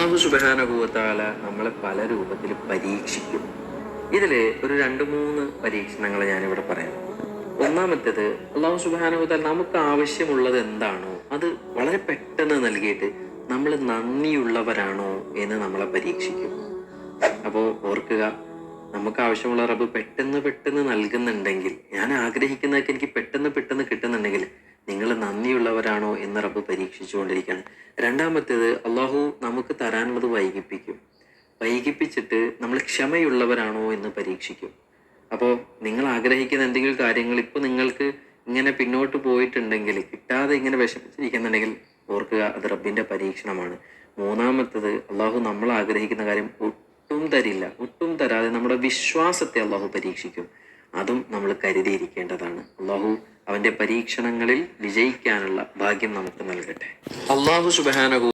അള്ളാഹു സുബാനുഭവത്താല നമ്മളെ പല രൂപത്തിൽ പരീക്ഷിക്കും. ഇതിൽ ഒരു രണ്ട് മൂന്ന് പരീക്ഷണങ്ങൾ ഞാനിവിടെ പറയാം. ഒന്നാമത്തേത് അള്ളാഹു സുബാനുഭവത്താൽ നമുക്ക് ആവശ്യമുള്ളത് എന്താണോ അത് വളരെ പെട്ടെന്ന് നൽകിയിട്ട് നമ്മൾ നന്ദിയുള്ളവരാണോ എന്ന് നമ്മളെ പരീക്ഷിക്കും. അപ്പോൾ ഓർക്കുക നമുക്ക് ആവശ്യമുള്ള റബ്ബ് പെട്ടെന്ന് പെട്ടെന്ന് നൽകുന്നുണ്ടെങ്കിൽ ഞാൻ ആഗ്രഹിക്കുന്നതൊക്കെ എനിക്ക് പെട്ടെന്ന് പെട്ടെന്ന് നന്ദിയുള്ളവരാണോ എന്ന് റബ്ബ് പരീക്ഷിച്ചുകൊണ്ടിരിക്കുകയാണ്. രണ്ടാമത്തേത് അള്ളാഹു നമുക്ക് തരാനുള്ളത് വൈകിപ്പിക്കും. വൈകിപ്പിച്ചിട്ട് നമ്മൾ ക്ഷമയുള്ളവരാണോ എന്ന് പരീക്ഷിക്കും. അപ്പോൾ നിങ്ങൾ ആഗ്രഹിക്കുന്ന എന്തെങ്കിലും കാര്യങ്ങൾ ഇപ്പോൾ നിങ്ങൾക്ക് ഇങ്ങനെ പിന്നോട്ട് പോയിട്ടുണ്ടെങ്കിൽ കിട്ടാതെ ഇങ്ങനെ വിഷമിച്ചിരിക്കുന്നുണ്ടെങ്കിൽ ഓർക്കുക അത് റബ്ബിന്റെ പരീക്ഷണമാണ്. മൂന്നാമത്തത് അള്ളാഹു നമ്മൾ ആഗ്രഹിക്കുന്ന കാര്യം ഒട്ടും തരില്ല. ഒട്ടും തരാതെ നമ്മുടെ വിശ്വാസത്തെ അള്ളാഹു പരീക്ഷിക്കും. അതും നമ്മൾ കരുതിയിരിക്കേണ്ടതാണ്. അള്ളാഹു അവന്റെ പരീക്ഷണങ്ങളിൽ വിജയിക്കാനുള്ള ഭാഗ്യം നമുക്ക് നൽകട്ടെ. അള്ളാഹു സുബാനഹു